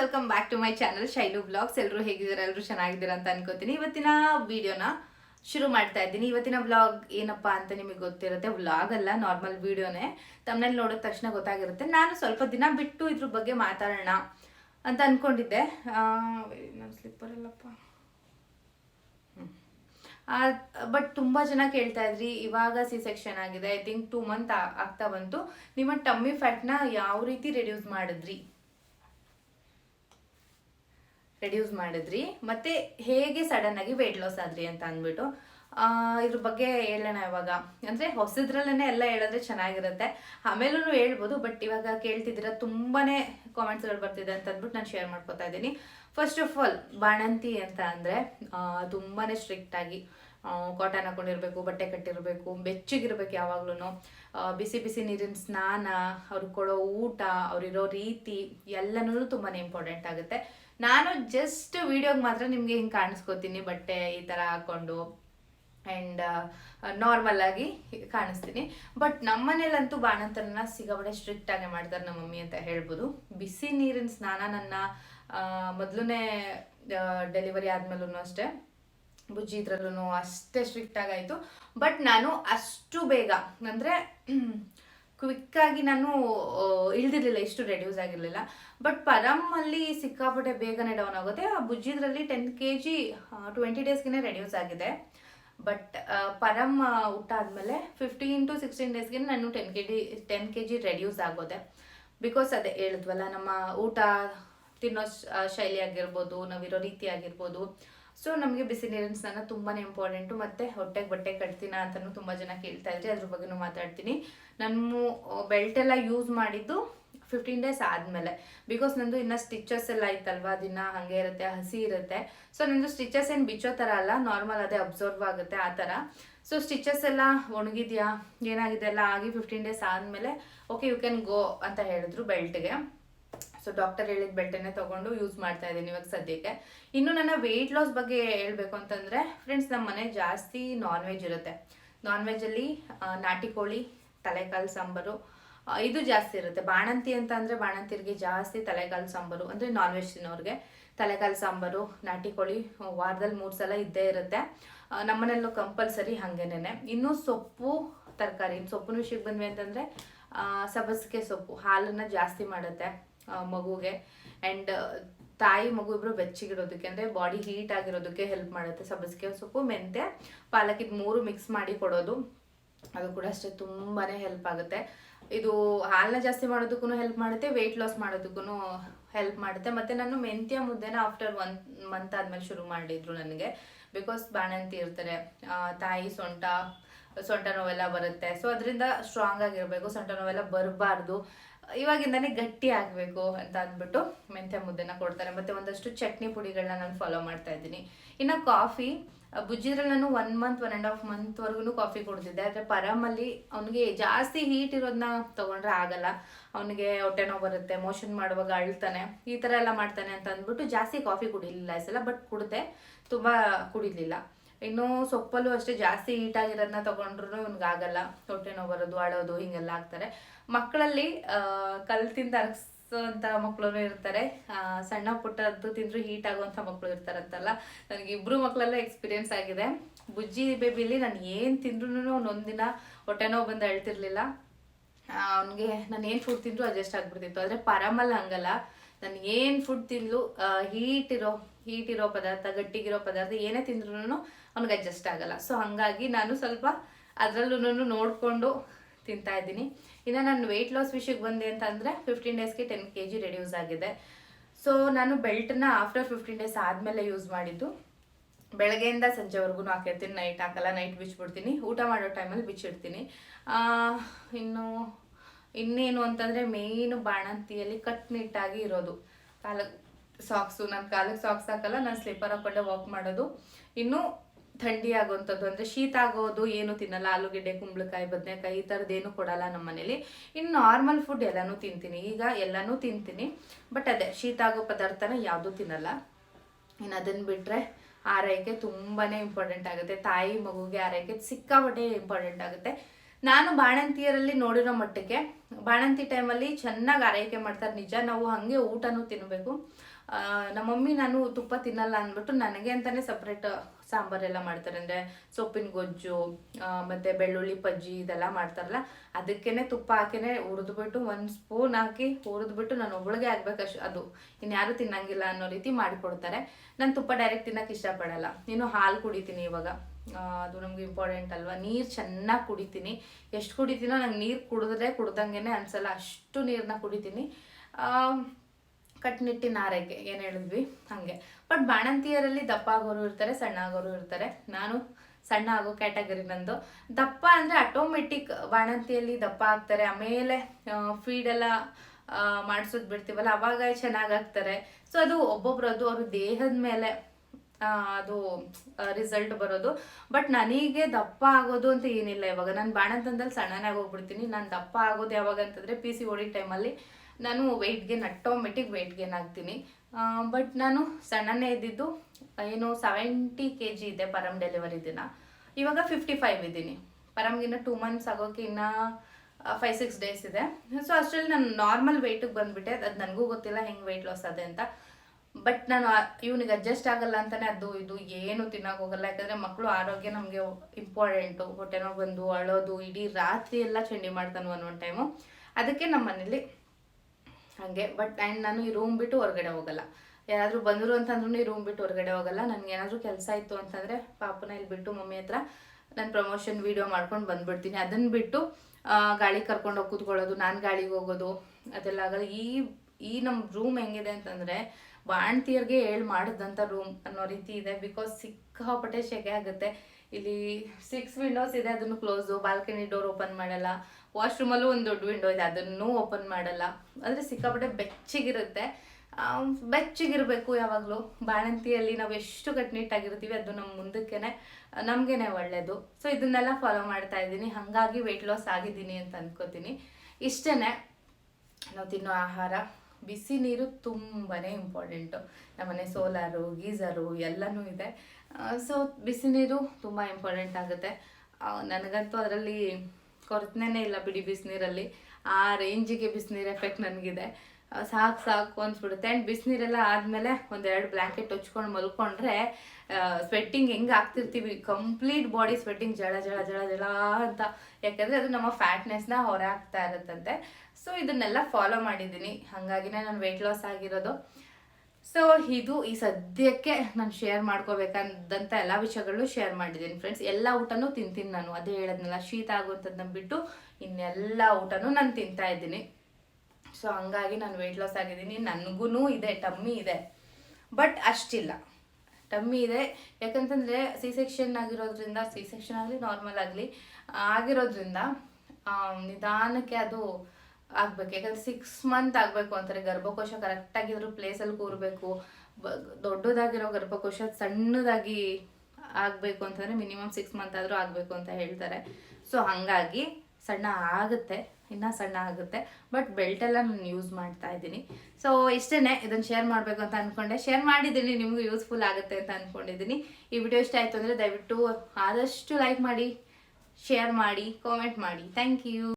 Welcome back to my channel Shailu blogs ಎಲ್ಲರೂ ಹೇಗಿದ್ದಾರೆ? ಎಲ್ಲರೂ ಚೆನ್ನಾಗಿದ್ದೀರಾ ಅಂತ ಅನ್ಕೋತೀನಿ. ಇವತ್ತಿನ ವಿಡಿಯೋನ ಶುರು ಮಾಡ್ತಾ ಇದ್ದೀನಿ. ಇವತ್ತಿನ ವ್ಲಾಗ್ ಏನಪ್ಪ ಅಂತ ನಿಮಗೆ ಗೊತ್ತಿರುತ್ತೆ. ವ್ಲಾಗ್ ಅಲ್ಲ ನಾರ್ಮಲ್ ವಿಡಿಯೋನೇ ತಮ್ಮನೇಲಿ ನೋಡಿದ ತಕ್ಷಣ ಗೊತ್ತಾಗಿರುತ್ತೆ. ನಾನು ಸ್ವಲ್ಪ ದಿನ ಬಿಟ್ಟು ಇದ್ರ ಬಗ್ಗೆ ಮಾತಾಡೋಣ ಅಂತ ಅನ್ಕೊಂಡಿದ್ದೆ. ನನ್ನ ಸ್ಲಿಪ್ಪರ್ ಅಲ್ಲಪ್ಪ ಬಟ್ ತುಂಬ ಜನ ಕೇಳ್ತಾ ಇದ್ರಿ, ಇವಾಗ ಸಿ ಸೆಕ್ಷನ್ ಆಗಿದೆ. ಐ ಥಿಂಕ್ ಟೂ ಮಂತ್ ಆಗ್ತಾ ಬಂತು. ನಿಮ್ಮ ಟಮ್ಮಿ ಫ್ಯಾಟ್ನ ಯಾವ ರೀತಿ ರೆಡ್ಯೂಸ್ ಮಾಡಿದ್ರಿ? ರೆಡ್ಯೂಸ್ ಮಾಡಿದ್ರಿ. ಮತ್ತೆ ಹೇಗೆ ಸಡನ್ ಆಗಿ ವೆಯ್ಟ್ ಲಾಸ್ ಆದ್ರಿ ಅಂತ ಅಂದ್ಬಿಟ್ಟು ಇದ್ರ ಬಗ್ಗೆ ಹೇಳೋಣ ಇವಾಗ. ಅಂದ್ರೆ ಹೊಸದ್ರಲ್ಲೇ ಎಲ್ಲ ಹೇಳಿದ್ರೆ ಚೆನ್ನಾಗಿರುತ್ತೆ. ಆಮೇಲೂ ಹೇಳ್ಬೋದು ಬಟ್ ಇವಾಗ ಕೇಳ್ತಿದ್ದೀರಾ ತುಂಬಾನೇ ಕಾಮೆಂಟ್ಸ್ಗಳು ಬರ್ತಿದೆ ಅಂತ ಅಂದ್ಬಿಟ್ಟು ನಾನು ಶೇರ್ ಮಾಡ್ಕೊತಾ ಇದ್ದೀನಿ. ಫಸ್ಟ್ ಆಫ್ ಆಲ್ ಬಾಣಂತಿ ಅಂತ ತುಂಬಾನೇ ಸ್ಟ್ರಿಕ್ಟ್ ಆಗಿ ಕಾಟನ್ ಹಾಕೊಂಡಿರ್ಬೇಕು, ಬಟ್ಟೆ ಕಟ್ಟಿರ್ಬೇಕು, ಬೆಚ್ಚಗಿರ್ಬೇಕು ಯಾವಾಗ್ಲೂ ಬಿಸಿ ಬಿಸಿ ನೀರಿನ ಸ್ನಾನ ಅವ್ರಿಗೆ ಕೊಡೋ ಊಟ, ಅವರಿರೋ ರೀತಿ ಎಲ್ಲನೂ ತುಂಬಾನೇ ಇಂಪಾರ್ಟೆಂಟ್ ಆಗುತ್ತೆ. ನಾನು ಜಸ್ಟ್ ವಿಡಿಯೋಗೆ ಮಾತ್ರ ನಿಮಗೆ ಹಿಂಗೆ ಕಾಣಿಸ್ಕೋತೀನಿ, ಬಟ್ಟೆ ಈ ಥರ ಹಾಕ್ಕೊಂಡು ಆ್ಯಂಡ್ ನಾರ್ಮಲ್ ಆಗಿ ಕಾಣಿಸ್ತೀನಿ. ಬಟ್ ನಮ್ಮನೇಲಂತೂ ಬಾಣಂತರನ್ನ ಸಿಗಬಡೆ ಸ್ಟ್ರಿಕ್ಟ್ ಮಾಡ್ತಾರೆ ನಮ್ಮ ಮಮ್ಮಿ ಅಂತ ಹೇಳ್ಬೋದು. ಬಿಸಿ ನೀರಿನ ಸ್ನಾನ ನನ್ನ ಮೊದಲನೇ ಡೆಲಿವರಿ ಆದ್ಮೇಲೂ ಅಷ್ಟೇ. ಬುಜ್ಜಿ ಇದ್ರಲ್ಲೂ ಅಷ್ಟೇ ಸ್ಟ್ರಿಕ್ಟ್ ಆಗಾಯ್ತು ಬಟ್ ನಾನು ಅಷ್ಟು ಬೇಗ, ಅಂದರೆ ಕ್ವಿಕ್ ಆಗಿ ನಾನು ಇಳ್ದಿರಲಿಲ್ಲ, ಇಷ್ಟು ರೆಡ್ಯೂಸ್ ಆಗಿರಲಿಲ್ಲ. ಬಟ್ ಪರಮಲ್ಲಿ ಸಿಕ್ಕಾಪಟ್ಟೆ ಬೇಗನೆ ಡೌನ್ ಆಗುತ್ತೆ. ಆ ಬುಜ್ಜಿದ್ರಲ್ಲಿ ಟೆನ್ ಕೆ ಜಿ ಟ್ವೆಂಟಿ ಡೇಸ್ಗೆ ರೆಡ್ಯೂಸ್ ಆಗಿದೆ. ಬಟ್ ಪರಮ್ ಊಟ ಆದಮೇಲೆ ಫಿಫ್ಟೀನ್ ಟು ಸಿಕ್ಸ್ಟೀನ್ ಡೇಸ್ಗೆ ನಾನು ten K G ten K G reduce ಆಗೋದೆ. ಬಿಕಾಸ್ ಅದೇ ಹೇಳಿದ್ವಲ್ಲ, ನಮ್ಮ ಊಟ ತಿನ್ನೋ ಶೈಲಿ ಆಗಿರ್ಬೋದು ನಾವಿರೋ ರೀತಿ ಆಗಿರ್ಬೋದು ಸೊ ನಮಗೆ ಬಿಸಿ ನೀರಿನ ಸ್ನಾನ ತುಂಬಾ ಇಂಪಾರ್ಟೆಂಟು ಮತ್ತೆ ಹೊಟ್ಟೆಗೆ ಬಟ್ಟೆ ಕಟ್ತೀನ ಅಂತಲೂ ತುಂಬ ಜನ ಕೇಳ್ತಾ ಇದ್ರಿ ಅದ್ರ ಬಗ್ಗೆನೂ ಮಾತಾಡ್ತೀನಿ. ನಾನು ಬೆಲ್ಟ್ ಎಲ್ಲ ಯೂಸ್ ಮಾಡಿದ್ದು ಫಿಫ್ಟೀನ್ ಡೇಸ್ ಆದಮೇಲೆ. ಬಿಕಾಸ್ ನಂದು ಇನ್ನು ಸ್ಟಿಚಸ್ ಎಲ್ಲ ಐತಲ್ವಾ, ದಿನ ಹಾಗೆ ಇರುತ್ತೆ, ಹಸಿ ಇರುತ್ತೆ. ಸೊ ನಂದು ಸ್ಟಿಚಸ್ ಏನು ಬಿಚ್ಚೋ ಥರ ಅಲ್ಲ ನಾರ್ಮಲ್ ಅದೇ ಅಬ್ಸರ್ವ್ ಆಗುತ್ತೆ ಆ ಥರ ಸೊ ಸ್ಟಿಚಸ್ ಎಲ್ಲ ಒಣಗಿದ್ಯಾ, ಏನಾಗಿದೆ ಎಲ್ಲ ಆಗಿ ಫಿಫ್ಟೀನ್ ಡೇಸ್ ಆದಮೇಲೆ ಓಕೆ ಯು ಕ್ಯಾನ್ ಗೋ ಅಂತ ಹೇಳಿದ್ರು ಬೆಲ್ಟ್ಗೆ ಸೊ ಡಾಕ್ಟರ್ ಹೇಳಿದ ಬೆಲ್ಟನ್ನೇ ತಗೊಂಡು ಯೂಸ್ ಮಾಡ್ತಾ ಇದ್ದೀನಿ ಇವಾಗ ಸದ್ಯಕ್ಕೆ. ಇನ್ನು ನನ್ನ ವೆಯ್ಟ್ ಲಾಸ್ ಬಗ್ಗೆ ಹೇಳಬೇಕು ಅಂತಂದ್ರೆ ಫ್ರೆಂಡ್ಸ್ ನಮ್ಮ ಮನೆ ಜಾಸ್ತಿ ನಾನ್ ವೆಜ್ ಇರುತ್ತೆ ನಾನ್ ವೆಜ್ಜಲ್ಲಿ ನಾಟಿ ಕೋಳಿ, ತಲೆಕಾಲು ಸಾಂಬಾರು ಇದು ಜಾಸ್ತಿ ಇರುತ್ತೆ. ಬಾಣಂತಿ ಅಂತ ಅಂದರೆ ಬಾಣಂತಿರಿಗೆ ಜಾಸ್ತಿ ತಲೆಕಾಲು ಸಾಂಬಾರು, ಅಂದ್ರೆ ನಾನ್ ವೆಜ್ ತಿನ್ನೋರಿಗೆ. ತಲೆಕಾಲು ಸಾಂಬಾರು, ನಾಟಿ ಕೋಳಿ ವಾರದಲ್ಲಿ ಮೂರು ಸಲ ಇದ್ದೇ ಇರುತ್ತೆ. ನಮ್ಮನೆಯಲ್ಲೂ ಕಂಪಲ್ಸರಿ ಹಾಗೇನೆ ಇನ್ನು ಸೊಪ್ಪು, ತರಕಾರಿ ಸೊಪ್ಪಿನ ವಿಷಯಕ್ಕೆ ಬಂದ್ವಿ ಅಂತಂದ್ರೆ ಸಬಸಿಗೆ ಸೊಪ್ಪು, ಹಾಲನ್ನ ಜಾಸ್ತಿ ಮಾಡುತ್ತೆ. ಮಗುಗೆ. ಆ್ಯಂಡ್ ತಾಯಿ ಮಗು ಇಬ್ರು ಬೆಚ್ಚಗಿರೋದಕ್ಕೆ ಅಂದರೆ ಬಾಡಿ ಹೀಟ್ ಆಗಿರೋದಕ್ಕೆ ಹೆಲ್ಪ್ ಮಾಡುತ್ತೆ ಸಬ್ಬಸಿಗೆ. ಸೊಪ್ಪು ಮೆಂತೆ ಪಾಲಕ್ ಇದು ಮೂರು ಮಿಕ್ಸ್ ಮಾಡಿ ಕೊಡೋದು. ಅದು ಕೂಡ ಅಷ್ಟೇ ತುಂಬಾನೇ ಹೆಲ್ಪ್ ಆಗುತ್ತೆ. ಇದು ಹಾಲನ್ನ ಜಾಸ್ತಿ ಮಾಡೋದಕ್ಕೂ ಹೆಲ್ಪ್ ಮಾಡುತ್ತೆ ವೆಯ್ಟ್ ಲಾಸ್ ಮಾಡೋದಕ್ಕೂ ಹೆಲ್ಪ್ ಮಾಡುತ್ತೆ. ಮತ್ತೆ ನಾನು ಮೆಂತ್ಯ ಮುದ್ದೆನ ಆಫ್ಟರ್ ಒನ್ ಮಂತ್ ಆದ್ಮೇಲೆ ಶುರು ಮಾಡಿದ್ರು ನನಗೆ. ಬಿಕಾಸ್ ಬಾಣಂತಿ ಇರ್ತಾರೆ ತಾಯಿ ಸೊಂಟ ಸೊಂಟ ನೋವೆಲ್ಲ ಬರುತ್ತೆ. ಸೊ ಅದರಿಂದ ಸ್ಟ್ರಾಂಗ್ ಆಗಿರಬೇಕು, ಸೊಂಟ ನೋವೆಲ್ಲ ಬರಬಾರ್ದು. ಇವಾಗಿಂದಾನೇ ಗಟ್ಟಿ ಆಗಬೇಕು ಅಂತ ಅಂದ್ಬಿಟ್ಟು ಮೆಂತ್ಯ ಮುದ್ದೆನ ಕೊಡ್ತಾರೆ. ಮತ್ತೆ ಒಂದಷ್ಟು ಚಟ್ನಿ ಪುಡಿಗಳನ್ನ ನಾನು ಫಾಲೋ ಮಾಡ್ತಾ ಇದ್ದೀನಿ. ಇನ್ನು ಕಾಫಿ ಬುಜ್ಜಿದ್ರಲ್ಲಿ ನಾನು one month one and half ಮಂತ್ವರೆಗೂ coffee ಕುಡ್ದಿದ್ದೆ. ಆದರೆ ಪರಮಲ್ಲಿ ಅವನಿಗೆ ಜಾಸ್ತಿ ಹೀಟ್ ಇರೋದನ್ನ ತಗೊಂಡ್ರೆ ಆಗಲ್ಲ. ಅವನಿಗೆ ಹೊಟ್ಟೆ ನೋವು ಬರುತ್ತೆ ಮೋಷನ್ ಮಾಡುವಾಗ ಅಳ್ತಾನೆ, ಈ ಥರ ಎಲ್ಲ ಮಾಡ್ತಾನೆ ಅಂತ ಅಂದ್ಬಿಟ್ಟು ಜಾಸ್ತಿ ಕಾಫಿ ಕುಡಿಲಿಲ್ಲ ಸಲ ಬಟ್ ಕುಡಿದೆ. ತುಂಬ ಕುಡಿಲಿಲ್ಲ. ಇನ್ನು ಸೊಪ್ಪಲ್ಲೂ ಅಷ್ಟೇ ಜಾಸ್ತಿ ಹೀಟ್ ಆಗಿರೋದನ್ನ ತಗೊಂಡ್ರು ಇವ್ನಿಗೆ ಆಗಲ್ಲ. ಹೊಟ್ಟೆ ನೋವು ಬರೋದು ಆಡೋದು ಹಿಂಗೆಲ್ಲ ಆಗ್ತಾರೆ. ಮಕ್ಕಳಲ್ಲಿ ಕಲ್ ತಿಂದ ಅರಗಿಸೋಂಥ ಮಕ್ಕಳು ಇರ್ತಾರೆ. ಸಣ್ಣ ಪುಟ್ಟದ್ದು ತಿಂದ್ರು ಹೀಟ್ ಆಗುವಂಥ ಮಕ್ಕಳು ಇರ್ತಾರಂತಲ್ಲ. ನನಗೆ ಇಬ್ರು ಮಕ್ಕಳೆಲ್ಲ ಎಕ್ಸ್ಪೀರಿಯನ್ಸ್ ಆಗಿದೆ. ಬುಜ್ಜಿ ಬೇಬಿಲಿ ನಾನು ಏನು ತಿಂದ್ರೂ ಒಂದೊಂದಿನ ಹೊಟ್ಟೆ ನೋವು ಬಂದು ಅಳ್ತಿರ್ಲಿಲ್ಲ. ಅವ್ನಿಗೆ ನಾನು ಏನು ಫುಡ್ ತಿಂದರೂ ಅಡ್ಜಸ್ಟ್ ಆಗಿಬಿಡ್ತಿತ್ತು. ಆದರೆ ಪರಮಲ್ ಹಂಗಲ್ಲ. ನಾನು ಏನು ಫುಡ್ ತಿಂದ್ಲು ಹೀಟ್ ಇರೋ ಹೀಟ್ ಇರೋ ಪದಾರ್ಥ, ಗಟ್ಟಿಗಿರೋ ಪದಾರ್ಥ ಏನೇ ತಿಂದ್ರೂ ಅವ್ನಿಗೆ ಅಡ್ಜಸ್ಟ್ ಆಗಲ್ಲ. ಸೊ ಹಾಗಾಗಿ ನಾನು ಸ್ವಲ್ಪ ಅದರಲ್ಲೂ ನೋಡಿಕೊಂಡು ತಿಂತಾ ಇದ್ದೀನಿ. ಇನ್ನು ನಾನು ವೆಯ್ಟ್ ಲಾಸ್ ವಿಷಯಕ್ಕೆ ಬಂದೆ ಅಂತಂದರೆ ಫಿಫ್ಟೀನ್ ಡೇಸ್ಗೆ ಟೆನ್ ಕೆ ಜಿ ರೆಡ್ಯೂಸ್ ಆಗಿದೆ. ಸೊ ನಾನು ಬೆಲ್ಟನ್ನ ಆಫ್ಟರ್ ಫಿಫ್ಟೀನ್ ಡೇಸ್ ಆದಮೇಲೆ ಯೂಸ್ ಮಾಡಿದ್ದು. ಬೆಳಗ್ಗೆಯಿಂದ ಸಂಜೆವರೆಗೂ ಹಾಕಿರ್ತೀನಿ. ನೈಟ್ ಹಾಕಲ್ಲ ನೈಟ್ ಬಿಚ್ಚಿಬಿಡ್ತೀನಿ ಊಟ ಮಾಡೋ ಟೈಮಲ್ಲಿ ಬಿಚ್ಚಿಡ್ತೀನಿ. ಇನ್ನು, ಇನ್ನೇನು ಅಂತಂದರೆ ಮೇಯ್ನು ಬಾಣಂತಿಯಲ್ಲಿ ಕಟ್ನಿಟ್ಟಾಗಿ ಇರೋದು. ಕಾಲಕ್ಕೆ ಸಾಕ್ಸು ನನ್ನ ಕಾಲಕ್ಕೆ ಸಾಕ್ಸ್ ಹಾಕಲ್ಲ ನಾನು ಸ್ಲಿಪ್ಪರ್ ಹಾಕೊಂಡೆ ವಾಕ್ ಮಾಡೋದು. ಇನ್ನು ಥಂಡಿ ಆಗೋವಂಥದ್ದು, ಅಂದರೆ ಶೀತ ಆಗೋದು, ಏನು ತಿನ್ನಲ್ಲ, ಆಲೂಗೆಡ್ಡೆ, ಕುಂಬಳಕಾಯಿ, ಬದನೆಕಾಯಿ, ಈ ಏನು ಕೊಡಲ್ಲ ನಮ್ಮ ಮನೇಲಿ. ಇನ್ನು ನಾರ್ಮಲ್ ಫುಡ್ ಎಲ್ಲನೂ ತಿಂತೀನಿ, ಈಗ ಎಲ್ಲನೂ ತಿಂತೀನಿ. ಬಟ್ ಅದೇ, ಶೀತ ಆಗೋ ಪದಾರ್ಥನ ಯಾವುದೂ ತಿನ್ನಲ್ಲ. ಇನ್ನು ಅದನ್ನು ಬಿಟ್ಟರೆ ಆರೈಕೆ ತುಂಬಾ ಇಂಪಾರ್ಟೆಂಟ್ ಆಗುತ್ತೆ. ತಾಯಿ ಮಗುಗೆ ಆರೈಕೆ ಸಿಕ್ಕಾಪಟ್ಟೆ ಇಂಪಾರ್ಟೆಂಟ್ ಆಗುತ್ತೆ. ನಾನು ಬಾಣಂತಿಯರಲ್ಲಿ ನೋಡಿರೋ ಮಟ್ಟಕ್ಕೆ, ಬಾಣಂತಿ ಟೈಮಲ್ಲಿ ಚೆನ್ನಾಗಿ ಆರೈಕೆ ಮಾಡ್ತಾರೆ, ನಿಜ. ನಾವು ಹಾಗೆ ಊಟನೂ ತಿನ್ನಬೇಕು ನಮ್ಮ ಮಮ್ಮಿ ನಾನು ತುಪ್ಪ ತಿನ್ನಲ್ಲ ಅಂದ್ಬಿಟ್ಟು ನನಗೆ ಅಂತಾನೆ ಸಪ್ರೇಟ್ ಸಾಂಬಾರೆಲ್ಲ ಮಾಡ್ತಾರೆ. ಅಂದರೆ ಸೊಪ್ಪಿನ ಗೊಜ್ಜು ಮತ್ತು ಬೆಳ್ಳುಳ್ಳಿ ಪಜ್ಜಿ ಇದೆಲ್ಲ ಮಾಡ್ತಾರಲ್ಲ, ಅದಕ್ಕೇನೆ ತುಪ್ಪ ಹಾಕಿನೇ ಹುರಿದ್ಬಿಟ್ಟು ಒಂದು ಸ್ಪೂನ್ ಹಾಕಿ ಹುರಿದ್ಬಿಟ್ಟು ನಾನು ಒಬ್ಬಳಿಗೆ ಆಗ್ಬೇಕಷ್ಟು ಅದು. ಇನ್ಯಾರು ತಿನ್ನಂಗಿಲ್ಲ ಅನ್ನೋ ರೀತಿ ಮಾಡಿಕೊಡ್ತಾರೆ. ನಾನು ತುಪ್ಪ ಡೈರೆಕ್ಟ್ ತಿನ್ನಕ್ಕೆ ಇಷ್ಟಪಡಲ್ಲ. ನೀನು ಹಾಲು ಕುಡಿತೀನಿ ಇವಾಗ. ಅದು ನಮ್ಗೆ ಇಂಪಾರ್ಟೆಂಟ್ ಅಲ್ವಾ? ನೀರು ಚೆನ್ನಾಗಿ ಕುಡಿತೀನಿ. ಎಷ್ಟು ಕುಡಿತೀನೋ ನಂಗೆ ನೀರು ಕುಡಿದ್ರೆ ಕುಡ್ದಂಗೆನೆ ಅನ್ಸಲ್ಲ. ಅಷ್ಟು ನೀರನ್ನ ಕುಡಿತೀನಿ. ಕಟ್ನಿಟ್ಟಿನ ಆರೈಕೆ, ಏನು ಹೇಳಿದ್ವಿ? ಹಾಗೆ. ಬಟ್ ಬಾಣಂತಿಯರಲ್ಲಿ ದಪ್ಪ ಆಗೋರು ಇರ್ತಾರೆ ಸಣ್ಣ ಆಗೋರು ಇರ್ತಾರೆ. ನಾನು ಸಣ್ಣ ಆಗೋ ಕ್ಯಾಟಗರಿ ನಂದು. ದಪ್ಪ ಅಂದರೆ ಆಟೋಮೆಟಿಕ್ ಬಾಣಂತಿಯಲ್ಲಿ ದಪ್ಪ ಆಗ್ತಾರೆ. ಆಮೇಲೆ ಫೀಡೆಲ್ಲ ಮಾಡಿಸೋದು ಬಿಡ್ತೀವಲ್ಲ, ಅವಾಗ ಚೆನ್ನಾಗಿ ಆಗ್ತಾರೆ. ಸೊ ಅದು ಒಬ್ಬೊಬ್ರದ್ದು, ಅವ್ರ ದೇಹದ ಮೇಲೆ ಅದು ರಿಸಲ್ಟ್ ಬರೋದು. ಬಟ್ ನನಗೆ ದಪ್ಪ ಆಗೋದು ಅಂತ ಏನಿಲ್ಲ ಇವಾಗ. ನಾನು ಬಾಣಂತಂದಲ್ಲಿ ಸಣ್ಣನಾಗಿ ಹೋಗ್ಬಿಡ್ತೀನಿ. ನಾನು ದಪ್ಪ ಆಗೋದು ಯಾವಾಗ ಅಂತಂದರೆ ಪಿ ಸಿ ಓಡಿ ಟೈಮಲ್ಲಿ ನಾನು weight gain automatic weight gain ಆಗ್ತೀನಿ. ಬಟ್ ನಾನು ಸಣ್ಣನೇ ಇದ್ದಿದ್ದು, ಏನು ಸೆವೆಂಟಿ ಕೆ ಜಿ ಇದೆ ಪರಮ್ ಡೆಲಿವರಿ ದಿನ. ಇವಾಗ ಫಿಫ್ಟಿ ಫೈವ್ ಇದ್ದೀನಿ. ಪರಮ್ಗಿನ್ನ ಟೂ ಮಂತ್ಸ್ ಆಗೋಕೆ ಇನ್ನ ಫೈವ್ ಸಿಕ್ಸ್ ಡೇಸ್ ಇದೆ. ಸೊ ಅಷ್ಟರಲ್ಲಿ ನಾನು ನಾರ್ಮಲ್ ವೆಯ್ಟಿಗೆ ಬಂದ್ಬಿಟ್ಟೆ. ಅದು ನನಗೂ ಗೊತ್ತಿಲ್ಲ ಹೆಂಗೆ ವೆಯ್ಟ್ ಲಾಸ್ ಅದೇ ಅಂತ. ಬಟ್ ನಾನು ಇವನಿಗೆ ಅಡ್ಜಸ್ಟ್ ಆಗಲ್ಲ ಅಂತಾನೆ ಅದು ಇದು ಏನು ತಿನ್ನಕ್ ಹೋಗಲ್ಲ. ಯಾಕಂದ್ರೆ ಮಕ್ಕಳು ಆರೋಗ್ಯ ನಮಗೆ ಇಂಪಾರ್ಟೆಂಟು ಹೊಟ್ಟೆನೋ ಬಂದು ಅಳೋದು, ಇಡೀ ರಾತ್ರಿ ಎಲ್ಲ ಚಂಡಿ ಒನ್ ಒನ್ ಟೈಮು ಅದಕ್ಕೆ ನಮ್ಮ ಮನೇಲಿ ಹಾಗೆ ಬಟ್ ಆ್ಯಂಡ್ ನಾನು ಈ ರೂಮ್ ಬಿಟ್ಟು ಹೊರಗಡೆ ಹೋಗಲ್ಲ. ಯಾರಾದರೂ ಬಂದರು ಅಂತಂದ್ರೂ ಈ ರೂಮ್ ಬಿಟ್ಟು ಹೊರಗಡೆ ಹೋಗಲ್ಲ. ನನಗೆ ಏನಾದರೂ ಕೆಲಸ ಇತ್ತು ಅಂತಂದರೆ ಪಾಪನ ಇಲ್ಲಿ ಬಿಟ್ಟು ಮಮ್ಮಿ ಹತ್ರ ನಾನು ಪ್ರಮೋಷನ್ ವೀಡಿಯೋ ಮಾಡ್ಕೊಂಡು ಬಂದ್ಬಿಡ್ತೀನಿ. ಅದನ್ನು ಬಿಟ್ಟು ಗಾಳಿ ಕರ್ಕೊಂಡು ಹೋಗಿ ಕೂತ್ಕೊಳ್ಳೋದು, ನಾನು ಗಾಳಿಗೆ ಹೋಗೋದು, ಅದೆಲ್ಲ ಆಗಲ್ಲ. ಈ ಈ ನಮ್ಮ ರೂಮ್ ಹೆಂಗಿದೆ ಅಂತಂದರೆ ಬಾಣ್ತಿಯರ್ಗೆ ಹೇಳಿ ಮಾಡಿದಂಥ ರೂಮ್ ಅನ್ನೋ ರೀತಿ ಇದೆ. ಬಿಕಾಸ್ ಸಿಕ್ಕಾಪಟ್ಟೆ ಶೆಕೆ ಆಗುತ್ತೆ. ಇಲ್ಲಿ ಸಿಕ್ಸ್ ವಿಂಡೋಸ್ ಇದೆ, ಅದನ್ನು ಕ್ಲೋಸು ಬಾಲ್ಕನಿ ಡೋರ್ ಓಪನ್ ಮಾಡಲ್ಲ. ವಾಶ್ರೂಮಲ್ಲೂ ಒಂದು ದೊಡ್ಡ ವಿಂಡೋ ಇದೆ, ಅದನ್ನು ಓಪನ್ ಮಾಡಲ್ಲ. ಅಂದರೆ ಸಿಕ್ಕಾಪಟ್ಟೆ ಬೆಚ್ಚಗಿರುತ್ತೆ. ಬೆಚ್ಚಗಿರಬೇಕು ಯಾವಾಗಲೂ. ಬಾಣಂತಿಯಲ್ಲಿ ನಾವು ಎಷ್ಟು ಕಟ್ನಿಟ್ಟಾಗಿರ್ತೀವಿ ಅದು ನಮ್ಮ ಮುಂದಕ್ಕೇನೆ, ನಮಗೇನೆ ಒಳ್ಳೆಯದು ಸೊ ಇದನ್ನೆಲ್ಲ ಫಾಲೋ ಮಾಡ್ತಾ ಇದ್ದೀನಿ. ಹಾಗಾಗಿ ವೆಯ್ಟ್ ಲಾಸ್ ಆಗಿದ್ದೀನಿ ಅಂತ ಅಂದ್ಕೋತೀನಿ ಇಷ್ಟೇ ನಾವು ತಿನ್ನೋ ಆಹಾರ. ಬಿಸಿ ನೀರು ತುಂಬಾ ಇಂಪಾರ್ಟೆಂಟು ನಮ್ಮನೆ ಸೋಲಾರು ಗೀಸರು ಎಲ್ಲನೂ ಇದೆ. ಸೊ ಬಿಸಿ ನೀರು ತುಂಬ ಇಂಪಾರ್ಟೆಂಟ್ ಆಗುತ್ತೆ. ನನಗಂತೂ ಅದರಲ್ಲಿ ಕೊರತೆನೇ ಇಲ್ಲ ಬಿಡಿ ಬಿಸಿನೀರಲ್ಲಿ ಆ ರೇಂಜಿಗೆ ಬಿಸಿನೀರು ಎಫೆಕ್ಟ್ ನನಗಿದೆ. ಸಾಕು ಸಾಕು ಅನ್ಸ್ಬಿಡುತ್ತೆ. ಆ್ಯಂಡ್ ಬಿಸಿನೀರೆಲ್ಲ ಆದಮೇಲೆ ಒಂದೆರಡು ಬ್ಲ್ಯಾಂಕೆಟ್ ಹೊಚ್ಕೊಂಡು ಮಲ್ಕೊಂಡ್ರೆ ಸ್ವೆಟ್ಟಿಂಗ್ ಹೆಂಗೆ ಆಗ್ತಿರ್ತೀವಿ? ಕಂಪ್ಲೀಟ್ ಬಾಡಿ ಸ್ವೆಟ್ಟಿಂಗ್ ಜಳ ಜಳ ಜಳ ಜಳ ಅಂತ. ಯಾಕಂದರೆ ಅದು ನಮ್ಮ ಫ್ಯಾಟ್ನೆಸ್ನ ಹೊರ ಆಗ್ತಾ ಇರುತ್ತಂತೆ. ಸೊ ಇದನ್ನೆಲ್ಲ ಫಾಲೋ ಮಾಡಿದ್ದೀನಿ. ಹಾಗಾಗಿನೇ ನಾನು ವೆಯ್ಟ್ ಲಾಸ್ ಆಗಿರೋದು. ಸೊ ಇದು ಈ ಸದ್ಯಕ್ಕೆ ನಾನು ಶೇರ್ ಮಾಡ್ಕೋಬೇಕಂದಂಥ ಎಲ್ಲ ವಿಷಯಗಳು ಶೇರ್ ಮಾಡಿದ್ದೀನಿ ಫ್ರೆಂಡ್ಸ್ ಎಲ್ಲ ಊಟನೂ ತಿಂತೀನಿ ನಾನು. ಅದೇ ಹೇಳದ್ನಲ್ಲ, ಶೀತ ಆಗುವಂಥದ್ದನ್ನ ಬಿಟ್ಟು ಇನ್ನೆಲ್ಲ ಊಟನೂ ನಾನು ತಿಂತಾ ಇದ್ದೀನಿ. ಸೊ ಹಂಗಾಗಿ ನಾನು ವೆಯ್ಟ್ ಲಾಸ್ ಆಗಿದ್ದೀನಿ. ನನಗೂ ಇದೆ ಟಮ್ಮಿ ಇದೆ. ಬಟ್ ಅಷ್ಟಿಲ್ಲ. ಟಮ್ಮಿ ಇದೆ. ಯಾಕಂತಂದರೆ ಸಿ ಸೆಕ್ಷನ್ ಆಗಿರೋದ್ರಿಂದ ಸಿ ಸೆಕ್ಷನ್ ಆಗಲಿ ನಾರ್ಮಲ್ ಆಗಲಿ, ಆಗಿರೋದ್ರಿಂದ ನಿಧಾನಕ್ಕೆ ಅದು ಆಗಬೇಕು. ಯಾಕಂದ್ರೆ ಸಿಕ್ಸ್ ಮಂತ್ ಆಗಬೇಕು ಅಂತಾರೆ. ಗರ್ಭಕೋಶ ಕರೆಕ್ಟಾಗಿರೋ ಪ್ಲೇಸಲ್ಲಿ ಕೂರಬೇಕು. ದೊಡ್ಡದಾಗಿರೋ ಗರ್ಭಕೋಶ ಸಣ್ಣದಾಗಿ ಆಗಬೇಕು ಅಂತಂದರೆ ಮಿನಿಮಮ್ ಸಿಕ್ಸ್ ಮಂತ್ ಆದರೂ ಆಗಬೇಕು ಅಂತ ಹೇಳ್ತಾರೆ. ಸೊ ಹಾಗಾಗಿ ಸಣ್ಣ ಆಗುತ್ತೆ, ಇನ್ನೂ ಸಣ್ಣ ಆಗುತ್ತೆ ಬಟ್ ಬೆಲ್ಟ್ ಎಲ್ಲ ನಾನು ಯೂಸ್ ಮಾಡ್ತಾ ಇದ್ದೀನಿ. ಸೊ ಇಷ್ಟೇ ಇದನ್ನು ಶೇರ್ ಮಾಡಬೇಕು ಅಂತ ಅಂದ್ಕೊಂಡೆ ಶೇರ್ ಮಾಡಿದ್ದೀನಿ, ನಿಮಗೂ ಯೂಸ್ಫುಲ್ ಆಗುತ್ತೆ ಅಂತ ಅಂದ್ಕೊಂಡಿದ್ದೀನಿ ಈ ವಿಡಿಯೋ ಇಷ್ಟ ಆಯಿತು ಅಂದರೆ ದಯವಿಟ್ಟು ಆದಷ್ಟು ಲೈಕ್ ಮಾಡಿ ಶೇರ್ ಮಾಡಿ ಕಾಮೆಂಟ್ ಮಾಡಿ. Thank you